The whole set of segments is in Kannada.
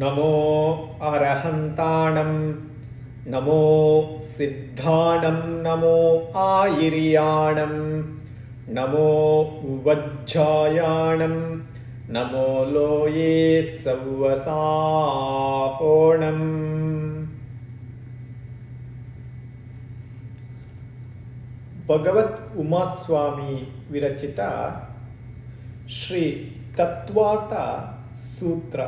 नमो अरहन्ताणं नमो सिद्धाणं नमो आयिर्याणं नमो वज्जायाणं नमो लोये नमोज्णं भगवत् उमास्वामी विरचित श्री तत्त्वार्तसूत्र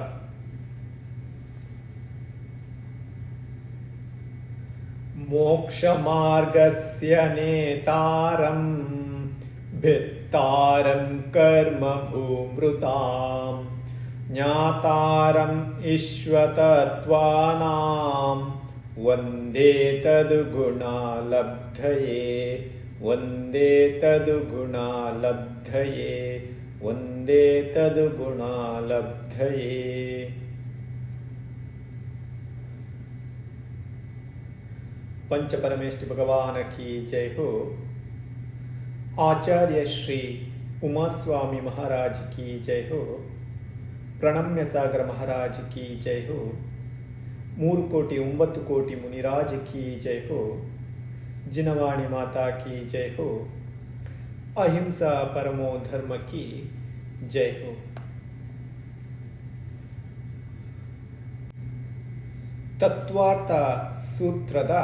मोक्षमार्गस्य नेतारं भित्तारं कर्मभूमृतां ज्ञातारम् ईश्वतत्त्वानां वंदे तद्गुणालब्धये वंदे तद्गुणालब्धये वंदे तद्गुणालब्धये। पंच परमेष्टि भगवान की जय हो आचार्य श्री उमा स्वामी महाराज की जय हो ಪ್ರಣಮ್ಯ ಸಾಗರ ಮಹಾರಾಜ್ ಕಿ ಜೈ ಹೋ ಮೂರು ಕೋಟಿ ಒಂಬತ್ತು ಕೋಟಿ ಮುನಿರಾಜ್ ಕಿ ಜೈ ಹೋ ಜಿನವಾಣಿ ಮಾತಾ ಕಿ ಜೈ ಹೋ ಅಹಿಂಸಾ ಪರಮೋ ಧರ್ಮ ಕಿ ಜೈ ಹೋ ತತ್ವಾರ್ಥ ಸೂತ್ರದ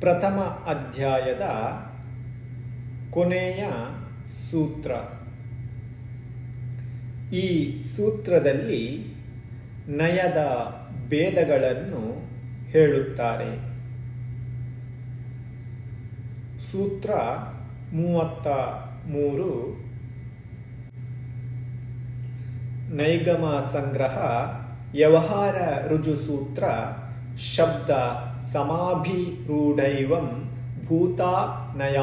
ಪ್ರಥಮ ಅಧ್ಯಾಯದ ಕೊನೆಯ ಸೂತ್ರ. ಈ ಸೂತ್ರದಲ್ಲಿ ನಯದ ಭೇದಗಳನ್ನು ಹೇಳುತ್ತಾರೆ. ಸೂತ್ರ ಮೂವತ್ತ ಮೂರು. ನೈಗಮ ಸಂಗ್ರಹ, ವ್ಯವಹಾರ ರುಜುಸೂತ್ರ ಶಬ್ದ ಸಮಾಭಿರೂಢೈವಂ ಭೂತಾನಯ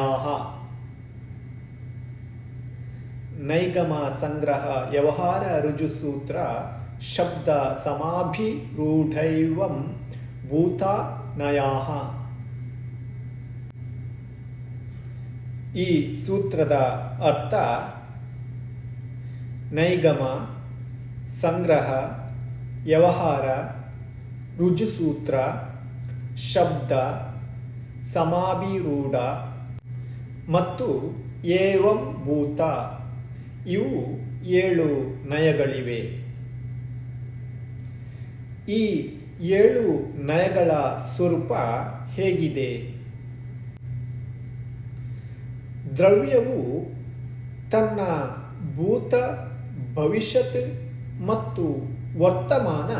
ನೈಗಮ ಸಂಗ್ರಹ ವ್ಯವಹಾರ ರುಜುಸೂತ್ರ ಶಬ್ದ ಸಮಾಭಿರೂಢೈವಂ ಭೂತಾ ನಯಾಹ ಈ ಸೂತ್ರದ ಅರ್ಥ ನೈಗಮ ಸಂಗ್ರಹ ವ್ಯವಹಾರ ರುಜುಸೂತ್ರ ಶಬ್ದ, ಸಮಾಭಿರೂಢ ಮತ್ತು ಏವಂ ಭೂತ. ಇವು ಏಳು ನಯಗಳಿವೆ. ಈ ಏಳು ನಯಗಳ ಸ್ವರೂಪ ಹೇಗಿದೆ? ದ್ರವ್ಯವು ತನ್ನ ಭೂತ, ಭವಿಷ್ಯತ್ ಮತ್ತು ವರ್ತಮಾನ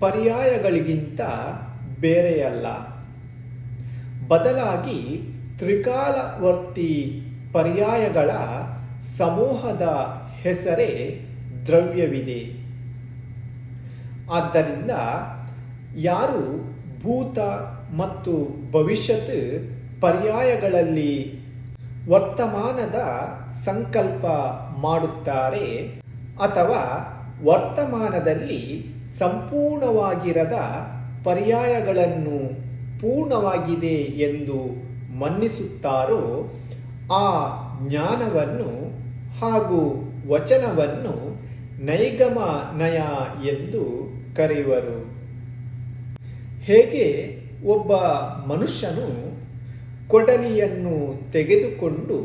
ಪರ್ಯಾಯಗಳಿಗಿಂತ ಬೇರೆಯಲ್ಲ. ಬದಲಾಗಿ ತ್ರಿಕಾಲವರ್ತಿ ಪರ್ಯಾಯಗಳ ಸಮೂಹದ ಹೆಸರೇ ದ್ರವ್ಯವಿದೆ. ಆದ್ದರಿಂದ ಯಾರು ಭೂತ ಮತ್ತು ಭವಿಷ್ಯತ್ ಪರ್ಯಾಯಗಳಲ್ಲಿ ವರ್ತಮಾನದ ಸಂಕಲ್ಪ ಮಾಡುತ್ತಾರೆ ಅಥವಾ ವರ್ತಮಾನದಲ್ಲಿ ಸಂಪೂರ್ಣವಾಗಿರದ ಪರ್ಯಾಯಗಳನ್ನು ಪೂರ್ಣವಾಗಿದೆ ಎಂದು ಮನ್ನಿಸುತ್ತಾರೋ ಆ ಜ್ಞಾನವನ್ನು ಹಾಗೂ ವಚನವನ್ನು ನೈಗಮ ನಯ ಎಂದು ಕರೆಯುವರು. ಹೇಗೆ ಒಬ್ಬ ಮನುಷ್ಯನು ಕೊಡಲಿಯನ್ನು ತೆಗೆದುಕೊಂಡು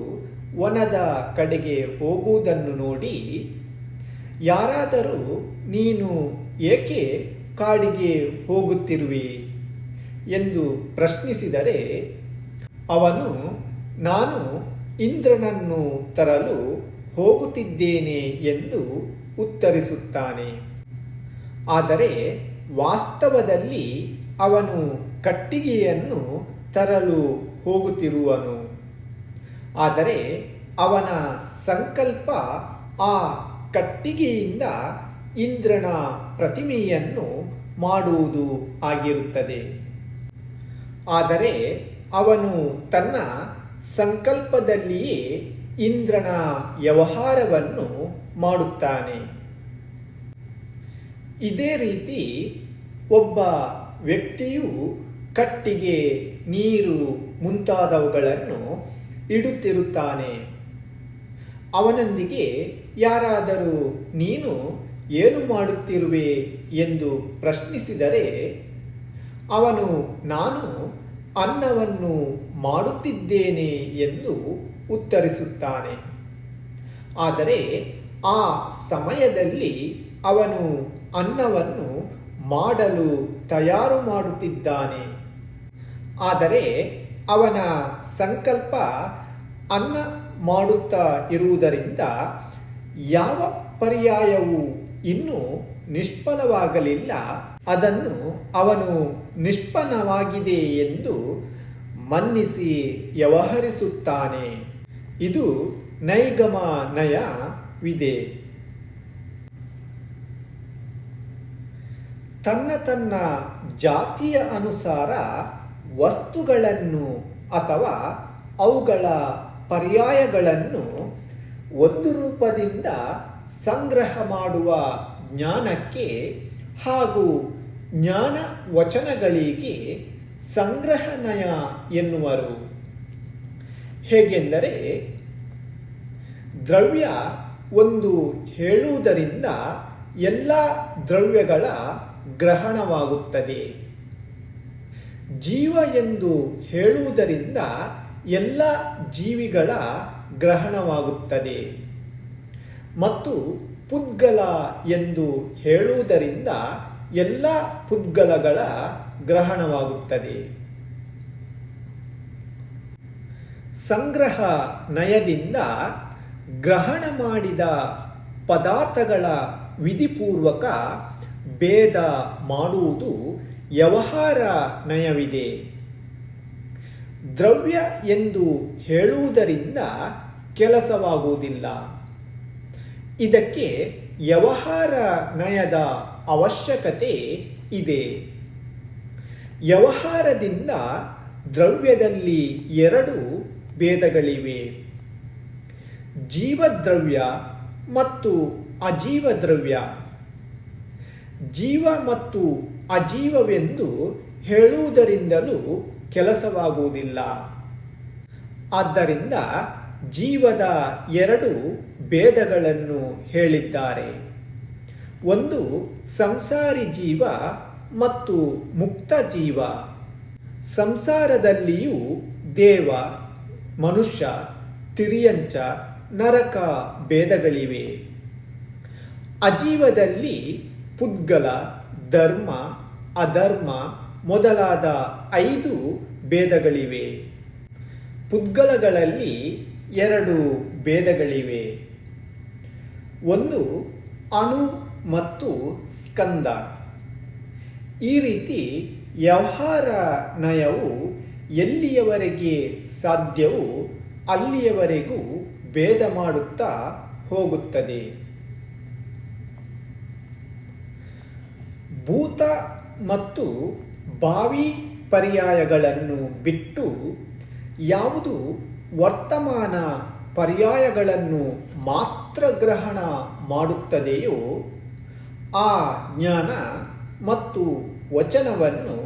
ವನದ ಕಡೆಗೆ ಹೋಗುವುದನ್ನು ನೋಡಿ, ಯಾರಾದರೂ ನೀನು ಏಕೆ ಕಾಡಿಗೆ ಹೋಗುತ್ತಿರುವೆ ಎಂದು ಪ್ರಶ್ನಿಸಿದರೆ ಅವನು, ನಾನು ಇಂದ್ರನನ್ನು ತರಲು ಹೋಗುತ್ತಿದ್ದೇನೆ ಎಂದು ಉತ್ತರಿಸುತ್ತಾನೆ. ಆದರೆ ವಾಸ್ತವದಲ್ಲಿ ಅವನು ಕಟ್ಟಿಗೆಯನ್ನು ತರಲು ಹೋಗುತ್ತಿರುವನು. ಆದರೆ ಅವನ ಸಂಕಲ್ಪ ಆ ಕಟ್ಟಿಗೆಯಿಂದ ಇಂದ್ರನ ಪ್ರತಿಮೆಯನ್ನು ಮಾಡುವುದು ಆಗಿರುತ್ತದೆ. ಆದರೆ ಅವನು ತನ್ನ ಸಂಕಲ್ಪದಲ್ಲಿಯೇ ಇಂದ್ರನ ವ್ಯವಹಾರವನ್ನು ಮಾಡುತ್ತಾನೆ. ಇದೇ ರೀತಿ ಒಬ್ಬ ವ್ಯಕ್ತಿಯು ಕಟ್ಟಿಗೆ ನೀರು ಮುಂತಾದವುಗಳನ್ನು ಇಡುತ್ತಿರುತ್ತಾನೆ. ಅವನೊಂದಿಗೆ, ಯಾರಾದರೂ ನೀನು ಏನು ಮಾಡುತ್ತಿರುವೆ? ಎಂದು ಪ್ರಶ್ನಿಸಿದರೆ ಅವನು, ನಾನು ಅನ್ನವನ್ನು ಮಾಡುತ್ತಿದ್ದೇನೆ ಎಂದು ಉತ್ತರಿಸುತ್ತಾನೆ. ಆದರೆ ಆ ಸಮಯದಲ್ಲಿ ಅವನು ಅನ್ನವನ್ನು ಮಾಡಲು ತಯಾರು ಮಾಡುತ್ತಿದ್ದಾನೆ. ಆದರೆ ಅವನ ಸಂಕಲ್ಪ ಅನ್ನ ಮಾಡುತ್ತಾ ಇರುವುದರಿಂದ ಯಾವ ಪರ್ಯಾಯವು ಇನ್ನೂ ನಿಷ್ಫಲವಾಗಲಿಲ್ಲ, ಅದನ್ನು ಅವನು ನಿಷ್ಪನ್ನವಾಗಿದೆ ಎಂದು ಮನ್ನಿಸಿ ವ್ಯವಹರಿಸುತ್ತಾನೆ. ಇದು ನೈಗಮ ನಯವಿದೆ ತನ್ನ ತನ್ನ ಜಾತಿಯ ಅನುಸಾರ ವಸ್ತುಗಳನ್ನು ಅಥವಾ ಅವುಗಳ ಪರ್ಯಾಯಗಳನ್ನು ಒಂದು ರೂಪದಿಂದ ಸಂಗ್ರಹ ಮಾಡುವ ಜ್ಞಾನಕ್ಕೆ ಹಾಗೂ ಜ್ಞಾನ ವಚನಗಳಿಗೆ ಸಂಗ್ರಹನಯ ಎನ್ನುವರು. ಹೇಗೆಂದರೆ, ದ್ರವ್ಯ ಒಂದು ಹೇಳುವುದರಿಂದ ಎಲ್ಲ ದ್ರವ್ಯಗಳ ಗ್ರಹಣವಾಗುತ್ತದೆ. ಜೀವ ಎಂದು ಹೇಳುವುದರಿಂದ ಎಲ್ಲ ಜೀವಿಗಳ ಗ್ರಹಣವಾಗುತ್ತದೆ. ಮತ್ತು ಪುದ್ಗಲ ಎಂದು ಹೇಳುವುದರಿಂದ ಎಲ್ಲ ಪುದ್ಗಲಗಳ ಗ್ರಹಣವಾಗುತ್ತದೆ. ಸಂಗ್ರಹ ನಯದಿಂದ ಗ್ರಹಣ ಮಾಡಿದ ಪದಾರ್ಥಗಳ ವಿಧಿಪೂರ್ವಕ ಭೇದ ಮಾಡುವುದು ವ್ಯವಹಾರ ನಯವಿದೆ. ದ್ರವ್ಯ ಎಂದು ಹೇಳುವುದರಿಂದ ಕೆಲಸವಾಗುವುದಿಲ್ಲ. ಇದಕ್ಕೆ ವ್ಯವಹಾರ ನಯದ ಅವಶ್ಯಕತೆ ಇದೆ. ವ್ಯವಹಾರದಿಂದ ದ್ರವ್ಯದಲ್ಲಿ ಎರಡು ಭೇದಗಳಿವೆ. ಜೀವದ್ರವ್ಯ ಮತ್ತು ಅಜೀವ ದ್ರವ್ಯ ಜೀವ ಮತ್ತು ಅಜೀವವೆಂದು ಹೇಳುವುದರಿಂದಲೂ ಕೆಲಸವಾಗುವುದಿಲ್ಲ. ಆದ್ದರಿಂದ ಜೀವದ ಎರಡು ಭೇದಗಳನ್ನು ಹೇಳಿದ್ದಾರೆ. ಒಂದು ಸಂಸಾರಿ ಜೀವ ಮತ್ತು ಮುಕ್ತ ಜೀವ. ಸಂಸಾರದಲ್ಲಿಯೂ ದೇವ, ಮನುಷ್ಯ, ತಿರಿಯಂಚ, ನರಕ ಭೇದಗಳಿವೆ. ಅಜೀವದಲ್ಲಿ ಪುದ್ಗಲ, ಧರ್ಮ, ಅಧರ್ಮ ಮೊದಲಾದ ಐದು ಭೇದಗಳಿವೆ. ಪುದ್ಗಲಗಳಲ್ಲಿ ಎರಡು ಭೇದಗಳಿವೆ. ಒಂದು ಅಣು ಮತ್ತು ಸ್ಕಂದ. ಈ ರೀತಿ ವ್ಯವಹಾರ ನಯವು ಎಲ್ಲಿಯವರೆಗೆ ಸಾಧ್ಯವೋ ಅಲ್ಲಿಯವರೆಗೂ ಭೇದ ಮಾಡುತ್ತಾ ಹೋಗುತ್ತದೆ. ಭೂತ ಮತ್ತು ಭಾವಿ ಪರ್ಯಾಯಗಳನ್ನು ಬಿಟ್ಟು ಯಾವುದು ವರ್ತಮಾನ ಪರ್ಯಾಯಗಳನ್ನು ಮಾತ್ರ ಗ್ರಹಣ ಮಾಡುತ್ತದೆಯೋ, ಆ ಜ್ಞಾನ ಮತ್ತು ವಚನವನ್ನು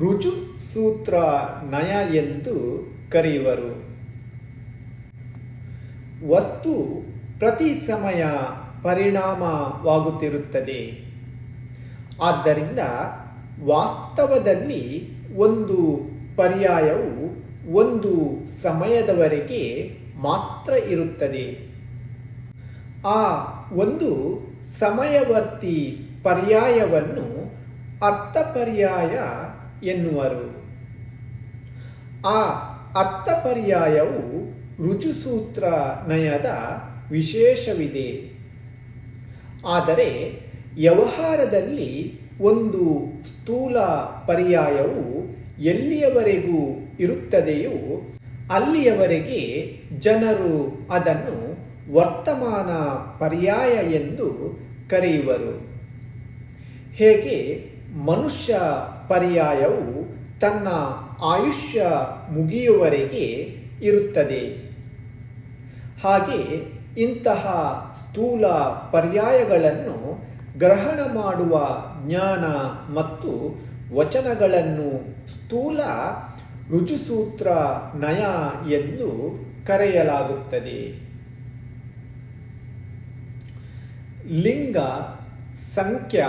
ರುಜು ಸೂತ್ರ ನಯ ಎಂದು ಕರೆಯುವರು. ವಸ್ತು ಪ್ರತಿ ಸಮಯ ಪರಿಣಾಮವಾಗುತ್ತಿರುತ್ತದೆ. ಆದ್ದರಿಂದ ವಾಸ್ತವದಲ್ಲಿ ಒಂದು ಪರ್ಯಾಯವು ಒಂದು ಸಮಯದವರೆಗೆ ಮಾತ್ರ ಇರುತ್ತದೆ. ಆ ಒಂದು ಸಮಯವರ್ತಿ ಪರ್ಯಾಯವನ್ನು ಅರ್ಥಪರ್ಯಾಯ ಎನ್ನುವರು. ಆ ಅರ್ಥಪರ್ಯಾಯವು ರುಜುಸೂತ್ರ ನಯದ ವಿಶೇಷವಿದೆ. ಆದರೆ ವ್ಯವಹಾರದಲ್ಲಿ ಒಂದು ಸ್ಥೂಲ ಪರ್ಯಾಯವು ಎಲ್ಲಿಯವರೆಗೂ ಇರುತ್ತದೆಯೋ ಅಲ್ಲಿಯವರೆಗೆ ಜನರು ಅದನ್ನು ವರ್ತಮಾನ ಪರ್ಯಾಯ ಎಂದು ಕರೆಯುವರು. ಹೇಗೆ ಮನುಷ್ಯ ಪರ್ಯಾಯವು ತನ್ನ ಆಯುಷ್ಯ ಮುಗಿಯುವವರೆಗೆ ಇರುತ್ತದೆ. ಹಾಗೆ ಇಂತಹ ಸ್ಥೂಲ ಪರ್ಯಾಯಗಳನ್ನು ಗ್ರಹಣ ಮಾಡುವ ಜ್ಞಾನ ಮತ್ತು ವಚನಗಳನ್ನು ಸ್ಥೂಲ ರುಜುಸೂತ್ರ ನಯ ಎಂದು ಕರೆಯಲಾಗುತ್ತದೆ. ಲಿಂಗ, ಸಂಖ್ಯ,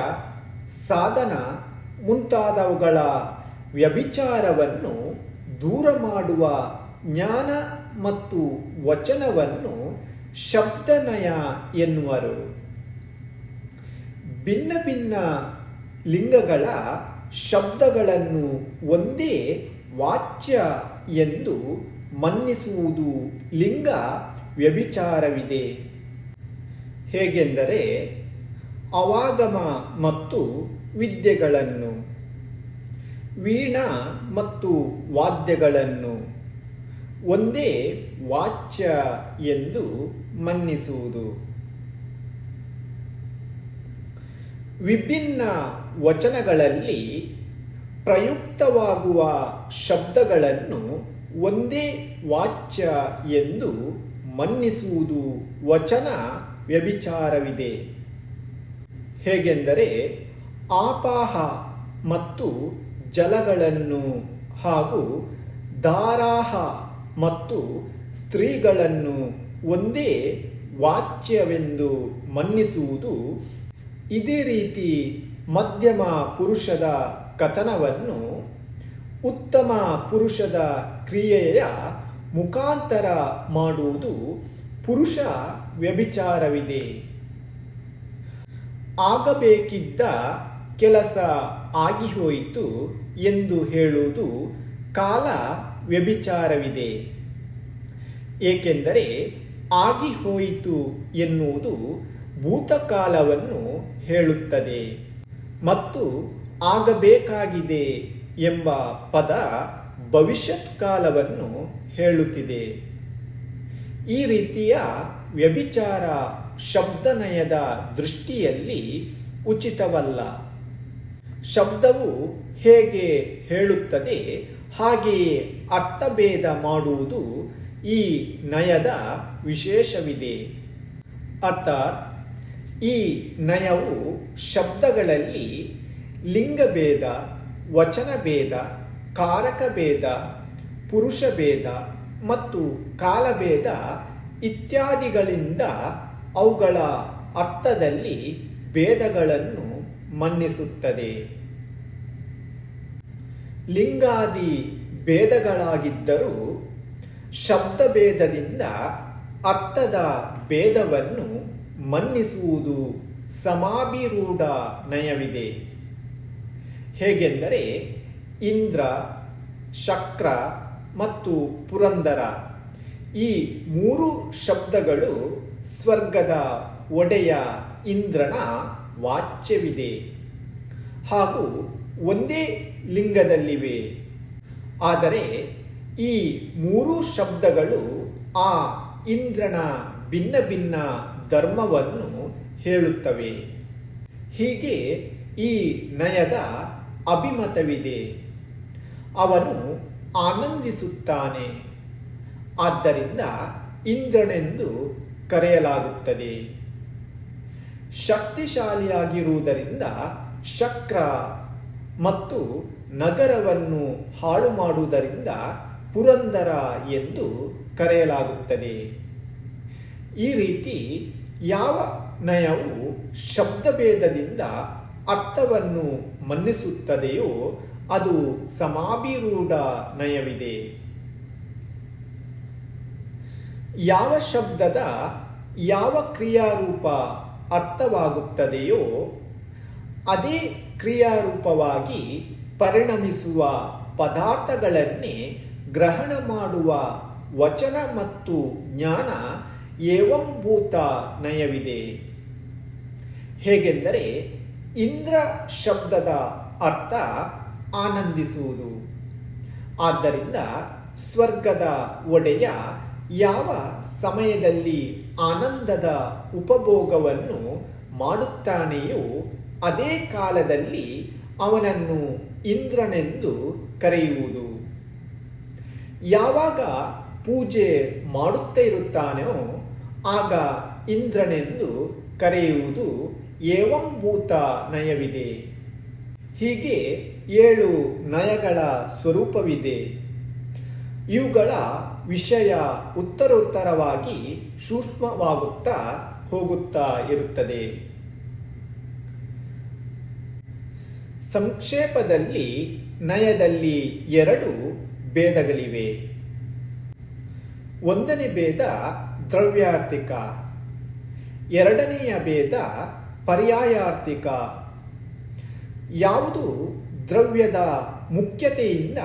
ಸಾಧನ ಮುಂತಾದವುಗಳ ವ್ಯಭಿಚಾರವನ್ನು ದೂರ ಮಾಡುವ ಜ್ಞಾನ ಮತ್ತು ವಚನವನ್ನು ಶಬ್ದನಯ ಎನ್ನುವರು. ಭಿನ್ನ ಭಿನ್ನ ಲಿಂಗಗಳ ಶಬ್ದಗಳನ್ನು ಒಂದೇ ವಾಚ್ಯ ಎಂದು ಮನ್ನಿಸುವುದು ಲಿಂಗ ವ್ಯಭಿಚಾರವಿದೆ. ಹೇಗೆಂದರೆ ಅವಾಗಮ ಮತ್ತು ವಿದ್ಯೆಗಳನ್ನು, ವೀಣಾ ಮತ್ತು ವಾದ್ಯಗಳನ್ನು ಒಂದೇ ವಾಚ್ಯ ಎಂದು ಮನ್ನಿಸುವುದು. ವಿಭಿನ್ನ ವಚನಗಳಲ್ಲಿ ಪ್ರಯುಕ್ತವಾಗುವ ಶಬ್ದಗಳನ್ನು ಒಂದೇ ವಾಚ್ಯ ಎಂದು ಮನ್ನಿಸುವುದು ವಚನ ವ್ಯಭಿಚಾರವಿದೆ. ಹೇಗೆಂದರೆ ಆಪಾಹ ಮತ್ತು ಜಲಗಳನ್ನು ಹಾಗೂ ದಾರಾಹ ಮತ್ತು ಸ್ತ್ರೀಗಳನ್ನು ಒಂದೇ ವಾಚ್ಯವೆಂದು ಮನ್ನಿಸುವುದು ಇದೇ ರೀತಿ ಮಧ್ಯಮ ಪುರುಷದ ಕಥನವನ್ನು ಉತ್ತಮ ಪುರುಷದ ಕ್ರಿಯೆಯ ಮುಖಾಂತರ ಮಾಡುವುದು ಪುರುಷ ವ್ಯಭಿಚಾರವಿದೆ. ಆಗಬೇಕಿದ್ದ ಕೆಲಸ ಆಗಿಹೋಯಿತು ಎಂದು ಹೇಳುವುದು ಕಾಲ ವ್ಯಭಿಚಾರವಿದೆ. ಏಕೆಂದರೆ ಆಗಿಹೋಯಿತು ಎನ್ನುವುದು ಭೂತಕಾಲವನ್ನು ಹೇಳುತ್ತದೆ ಮತ್ತು ಆಗಬೇಕಾಗಿದೆ ಎಂಬ ಪದ ಭವಿಷ್ಯತ್ ಕಾಲವನ್ನು ಹೇಳುತ್ತಿದೆ. ಈ ರೀತಿಯ ವ್ಯಭಿಚಾರ ಶಬ್ದನಯದ ದೃಷ್ಟಿಯಲ್ಲಿ ಉಚಿತವಲ್ಲ. ಶಬ್ದವು ಹೇಗೆ ಹೇಳುತ್ತದೆ, ಹಾಗೆಯೇ ಅರ್ಥಭೇದ ಮಾಡುವುದು ಈ ನಯದ ವಿಶೇಷವಿದೆ. ಅರ್ಥಾತ್ ಈ ನಯವು ಶಬ್ದಗಳಲ್ಲಿ ಲಿಂಗಭೇದ, ವಚನಭೇದ, ಕಾರಕಭೇದ, ಪುರುಷಭೇದ ಮತ್ತು ಕಾಲಭೇದ ಇತ್ಯಾದಿಗಳಿಂದ ಅವುಗಳ ಅರ್ಥದಲ್ಲಿ ಭೇದಗಳನ್ನು ಮನ್ನಿಸುತ್ತದೆ. ಲಿಂಗಾದಿ ಭೇದಗಳಾಗಿದ್ದರೂ ಶಬ್ದಭೇದದಿಂದ ಅರ್ಥದ ಭೇದವನ್ನು ಮನ್ನಿಸುವುದು ಸಮಾಭಿರೂಢ ನಯವಿದೆ. ಹೇಗೆಂದರೆ ಇಂದ್ರ, ಶಕ್ರ ಮತ್ತು ಪುರಂದರ. ಈ ಮೂರು ಶಬ್ದಗಳು ಸ್ವರ್ಗದ ಒಡೆಯ ಇಂದ್ರನ ವಾಚ್ಯವಿದೆ. ಹಾಗೂ ಒಂದೇ ಲಿಂಗದಲ್ಲಿವೆ. ಆದರೆ ಈ ಮೂರು ಶಬ್ದಗಳು ಆ ಇಂದ್ರನ ಭಿನ್ನ ಭಿನ್ನ ಧರ್ಮವನ್ನು ಹೇಳುತ್ತವೆ. ಹೀಗೆ ಈ ನಯದ ಅಭಿಮತವಿದೆ. ಅವನು ಆನಂದಿಸುತ್ತಾನೆ. ಆದ್ದರಿಂದ ಇಂದ್ರನೆಂದು ಕರೆಯಲಾಗುತ್ತದೆ. ಶಕ್ತಿಶಾಲಿಯಾಗಿರುವುದರಿಂದ ಶಕ್ರ ಮತ್ತು ನಗರವನ್ನು ಹಾಳು ಮಾಡುವುದರಿಂದ ಪುರಂದರ ಎಂದು ಕರೆಯಲಾಗುತ್ತದೆ. ಈ ರೀತಿ ಯಾವ ನಯವು ಶಬ್ದಭೇದದಿಂದ ಅರ್ಥವನ್ನು ಮನ್ನಿಸುತ್ತದೆಯೋ ಅದು ಸಮಾಭಿರೂಢ ನಯವಿದೆ. ಯಾವ ಶಬ್ದದ ಯಾವ ಕ್ರಿಯಾರೂಪ ಅರ್ಥವಾಗುತ್ತದೆಯೋ ಅದೇ ಕ್ರಿಯಾರೂಪವಾಗಿ ಪರಿಣಮಿಸುವ ಪದಾರ್ಥಗಳನ್ನೇ ಗ್ರಹಣ ಮಾಡುವ ವಚನ ಮತ್ತು ಜ್ಞಾನ ಏವಂಭೂತ ನಯವಿದೆ. ಹೇಗೆಂದರೆ ಇಂದ್ರ ಶಬ್ದದ ಅರ್ಥ ಆನಂದಿಸುವುದು. ಆದ್ದರಿಂದ ಸ್ವರ್ಗದ ಒಡೆಯ ಯಾವ ಸಮಯದಲ್ಲಿ ಆನಂದದ ಉಪಭೋಗವನ್ನು ಮಾಡುತ್ತಾನೆಯೋ ಅದೇ ಕಾಲದಲ್ಲಿ ಅವನನ್ನು ಇಂದ್ರನೆಂದು ಕರೆಯುವುದು. ಯಾವಾಗ ಪೂಜೆ ಮಾಡುತ್ತಾ ಇರುತ್ತಾನೋ ಆಗ ಇಂದ್ರನೆಂದು ಕರೆಯುವುದು ಏವಂಭೂತ ನಯವಿದೆ ಹೀಗೆ ಏಳು ನಯಗಳ ಸ್ವರೂಪವಿದೆ. ಇವುಗಳ ವಿಷಯ ಉತ್ತರೋತ್ತರವಾಗಿ ಸೂಕ್ಷ್ಮವಾಗುತ್ತಾ ಹೋಗುತ್ತಾ ಇರುತ್ತದೆ. ಸಂಕ್ಷೇಪದಲ್ಲಿ ನಯದಲ್ಲಿ ಎರಡು ಭೇದಗಳಿವೆ. ಒಂದನೇ ಭೇದ ದ್ರವ್ಯಾರ್ಥಿಕ, ಎರಡನೆಯ ಭೇದ ಪರ್ಯಾಯಾರ್ಥಿಕ. ಯಾವುದು ದ್ರವ್ಯದ ಮುಖ್ಯತೆಯಿಂದ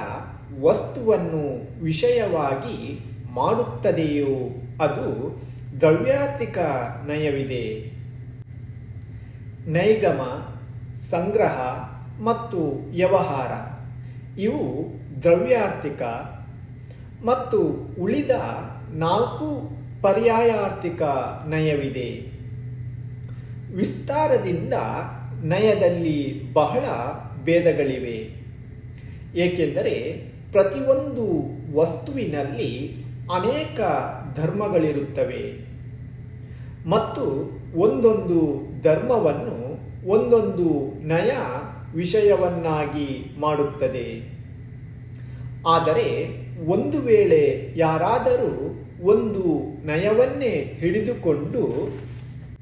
ವಸ್ತುವನ್ನು ವಿಷಯವಾಗಿ ಮಾಡುತ್ತದೆಯೋ ಅದು ದ್ರವ್ಯಾರ್ಥಿಕ ನಯವಿದೆ. ನೈಗಮ, ಸಂಗ್ರಹ ಮತ್ತು ವ್ಯವಹಾರ. ಇವು ದ್ರವ್ಯಾರ್ಥಿಕ ಮತ್ತು ಉಳಿದ ನಾಲ್ಕು ಪರ್ಯಾಯಾರ್ಥಿಕ ನಯವಿದೆ. ವಿಸ್ತಾರದಿಂದ ನಯದಲ್ಲಿ ಬಹಳ ಭೇದಗಳಿವೆ. ಏಕೆಂದರೆ ಪ್ರತಿಯೊಂದು ವಸ್ತುವಿನಲ್ಲಿ ಅನೇಕ ಧರ್ಮಗಳಿರುತ್ತವೆ. ಮತ್ತು ಒಂದೊಂದು ಧರ್ಮವನ್ನು ಒಂದೊಂದು ನಯ ವಿಷಯವನ್ನಾಗಿ ಮಾಡುತ್ತದೆ. ಆದರೆ ಒಂದು ವೇಳೆ ಯಾರಾದರೂ ಒಂದು ನಯವನ್ನೇ ಹಿಡಿದುಕೊಂಡು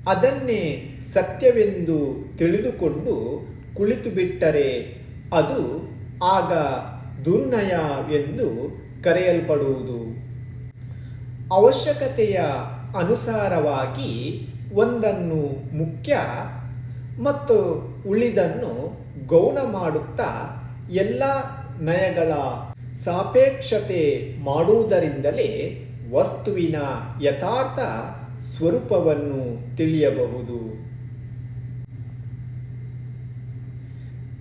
ಅದನ್ನೇ ಸತ್ಯವೆಂದು ತಿಳಿದುಕೊಂಡು ಕುಳಿತು ಬಿಟ್ಟರೆ ಅದು ಆಗ ದುರ್ನಯ ಎಂದು ಕರೆಯಲ್ಪಡುವುದು. ಅವಶ್ಯಕತೆಯ ಅನುಸಾರವಾಗಿ ಒಂದನ್ನು ಮುಖ್ಯ ಮತ್ತು ಉಳಿದನ್ನು ಗೌಣ ಮಾಡುತ್ತಾ ಎಲ್ಲ ನಯಗಳ ಸಾಪೇಕ್ಷತೆ ಮಾಡುವುದರಿಂದಲೇ ವಸ್ತುವಿನ ಯಥಾರ್ಥ ಸ್ವರೂಪವನ್ನು ತಿಳಿಯಬಹುದು.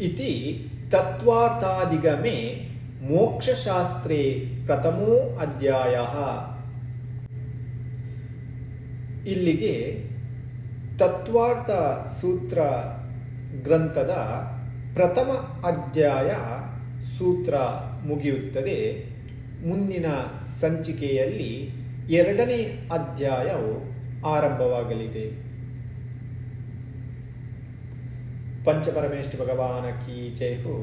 ಇತಿ ತತ್ವಾರ್ಥಾಧಿಗಮೆ ಮೋಕ್ಷಶಾಸ್ತ್ರೇ ಪ್ರಥಮೋ ಅಧ್ಯಾಯ. ಇಲ್ಲಿಗೆ ತತ್ವಾರ್ಥ ಸೂತ್ರ ಗ್ರಂಥದ ಪ್ರಥಮ ಅಧ್ಯಾಯ ಸೂತ್ರ ಮುಗಿಯುತ್ತದೆ. ಮುಂದಿನ ಸಂಚಿಕೆಯಲ್ಲಿ ಎರಡನೇ ಅಧ್ಯಾಯವು ಆರಂಭವಾಗಲಿದೆ पंचपरमेष्ठ भगवान की जय हो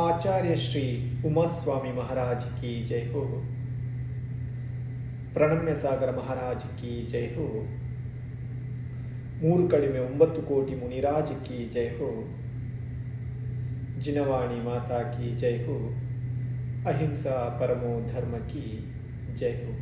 आचार्य श्री उमास्वामी महाराज की जय हो ಪ್ರಣಮ್ಯ ಸಾಗರ ಮಹಾರಾಜ್ ಕಿ ಜೈ ಹೋ ಮೂರು ಕಡಿಮೆ ಒಂಬತ್ತು ಕೋಟಿ ಮುನಿರಾಜ್ ಕಿ ಜೈ ಹೋ ಜಿನವಾಣಿ ಮಾತಾ ಕಿ ಜೈ ಹೋ ಅಹಿಂಸಾ ಪರಮೋ ಧರ್ಮ ಕಿ ಜೈ ಹೋ